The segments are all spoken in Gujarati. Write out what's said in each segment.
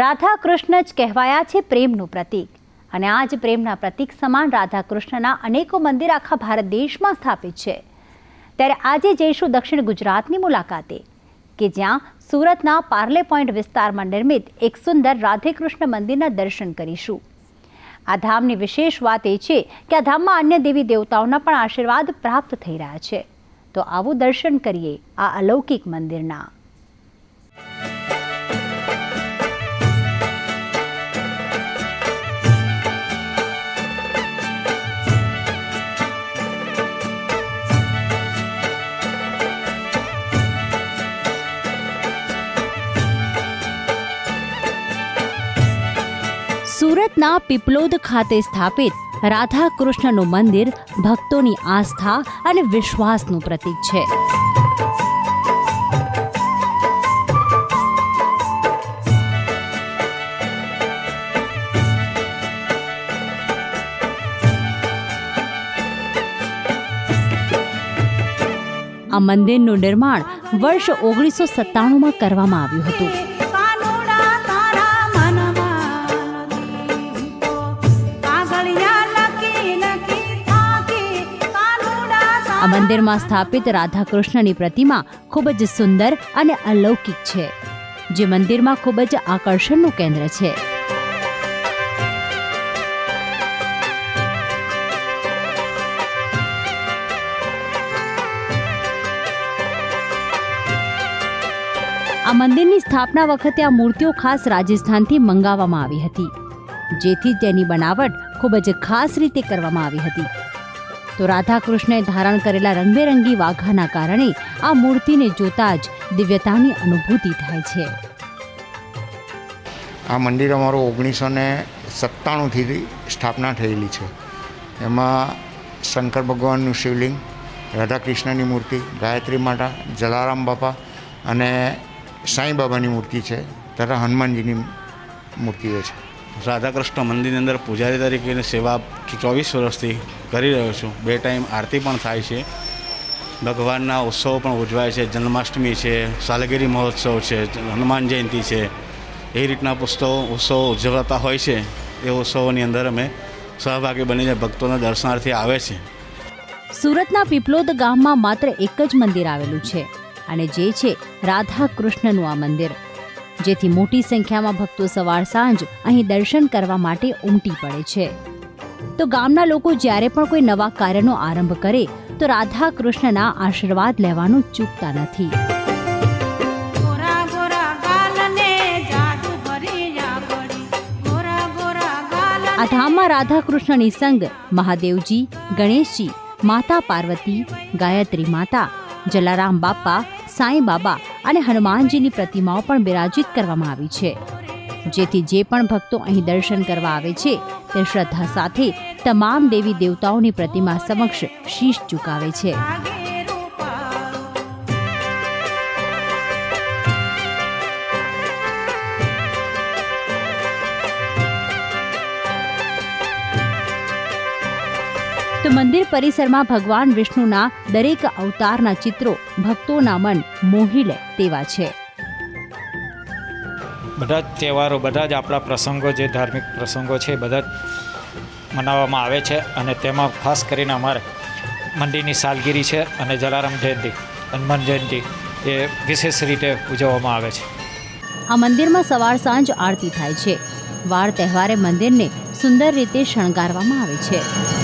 રાધા કૃષ્ણ જ કહેવાયા છે પ્રેમનું પ્રતીક. અને આ જ પ્રેમના પ્રતીક સમાન રાધા કૃષ્ણના અનેકો મંદિર આખા ભારત દેશમાં સ્થાપિત છે. ત્યારે આજે જઈશું દક્ષિણ ગુજરાતની મુલાકાતે, કે જ્યાં સુરતના પાર્લે પોઈન્ટ વિસ્તારમાં નિર્મિત એક સુંદર રાધે કૃષ્ણ મંદિરના દર્શન કરીશું. આ ધામની વિશેષ વાત એ છે કે આ ધામમાં અન્ય દેવી દેવતાઓના પણ આશીર્વાદ પ્રાપ્ત થઈ રહ્યા છે. તો આવું દર્શન કરીએ આ અલૌકિક મંદિરના. સુરતના પીપલોદ ખાતે સ્થાપિત રાધા કૃષ્ણનું મંદિર ભક્તોની આસ્થા અને વિશ્વાસનું પ્રતીક છે. આ મંદિરનું નિર્માણ વર્ષ ઓગણીસો સત્તાણુંમાં કરવામાં આવ્યું હતું. આ મંદિરમાં સ્થાપિત રાધાકૃષ્ણની પ્રતિમા ખૂબ જ સુંદર અને અલૌકિક છે, જે મંદિરમાં ખૂબ જ આકર્ષણનું કેન્દ્ર છે. આ મંદિરની સ્થાપના વખતે આ મૂર્તિઓ ખાસ રાજસ્થાનથી મંગાવવામાં આવી હતી, જેથી તેની બનાવટ ખૂબ જ ખાસ રીતે કરવામાં આવી હતી. તો રાધાકૃષ્ણે ધારણ કરેલા રંગબેરંગી વાઘાના કારણે આ મૂર્તિને જોતા જ દિવ્યતાની અનુભૂતિ થાય છે. આ મંદિર અમારું ઓગણીસો ને સત્તાણુંથી સ્થાપના થયેલી છે. એમાં શંકર ભગવાનનું શિવલિંગ, રાધાકૃષ્ણની મૂર્તિ, ગાયત્રી માતા, જલારામ બાપા અને સાંઈ બાબાની મૂર્તિ છે તથા હનુમાનજીની મૂર્તિઓ છે. રાધા કૃષ્ણ મંદિરની અંદર પૂજારી તરીકેની સેવા ચોવીસ વર્ષથી કરી રહ્યો છું. બે ટાઈમ આરતી પણ થાય છે. ભગવાનના ઉત્સવો પણ ઉજવાય છે. જન્માષ્ટમી છે, સાલગીરી મહોત્સવ છે, હનુમાન જયંતિ છે. એ રીતના પુસ્તકો, ઉત્સવો ઉજવાતા હોય છે. એ ઉત્સવોની અંદર અમે સહભાગી બનીને ભક્તોના દર્શનાર્થી આવે છે. સુરતના પીપલોદ ગામમાં માત્ર એક જ મંદિર આવેલું છે અને જે છે રાધા કૃષ્ણનું આ મંદિર. જેથી મોટી સંખ્યામાં ભક્તો સવાર સાંજ અહીં દર્શન કરવા માટે ઉમટી પડે છે. તો ગામના લોકો જ્યારે પણ કોઈ નવા કાર્યનો આરંભ કરે તો રાધા કૃષ્ણના આશીર્વાદ લેવાનું ચૂકતા નથી. આ ધામમાં રાધા કૃષ્ણની સંગ મહાદેવજી ગણેશજી માતા પાર્વતી ગાયત્રી માતા જલારામ બાપા સાંઈ બાબા અને હનુમાનજીની પ્રતિમાઓ પણ બિરાજિત કરવામાં આવી છે. જેથી જે પણ ભક્તો અહીં દર્શન કરવા આવે છે, તે શ્રદ્ધા સાથે તમામ દેવી દેવતાઓની પ્રતિમા સમક્ષ શીશ ચુકાવે છે. તો મંદિર પરિસરમાં ભગવાન વિષ્ણુના દરેક અવતારના ચિત્રો ભક્તોના મન મોહી લે તેવા છે. બધા જ તહેવારો બધા જ આપણા પ્રસંગો જે ધાર્મિક પ્રસંગો છે બધા જ મનાવવામાં આવે છે અને તેમાં ખાસ કરીને અમારે મંદિરની સાલગીરી છે અને જલારામ જયંતિ હનુમાન જયંતિ એ વિશેષ રીતે ઉજવવામાં આવે છે. આ મંદિરમાં સવાર સાંજ આરતી થાય છે. વાર તહેવારે મંદિરને સુંદર રીતે શણગારવામાં આવે છે.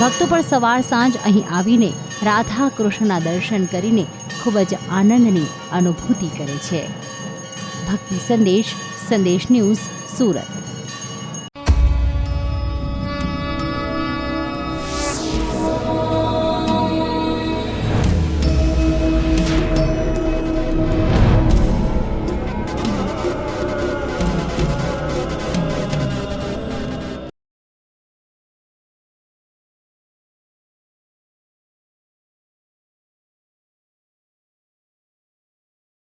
ભક્તો પણ સવાર સાંજ અહીં આવીને રાધા કૃષ્ણના દર્શન કરીને ખૂબ જ આનંદની અનુભૂતિ કરે છે. ભક્તિ સંદેશ સંદેશ ન્યૂઝ, સુરત.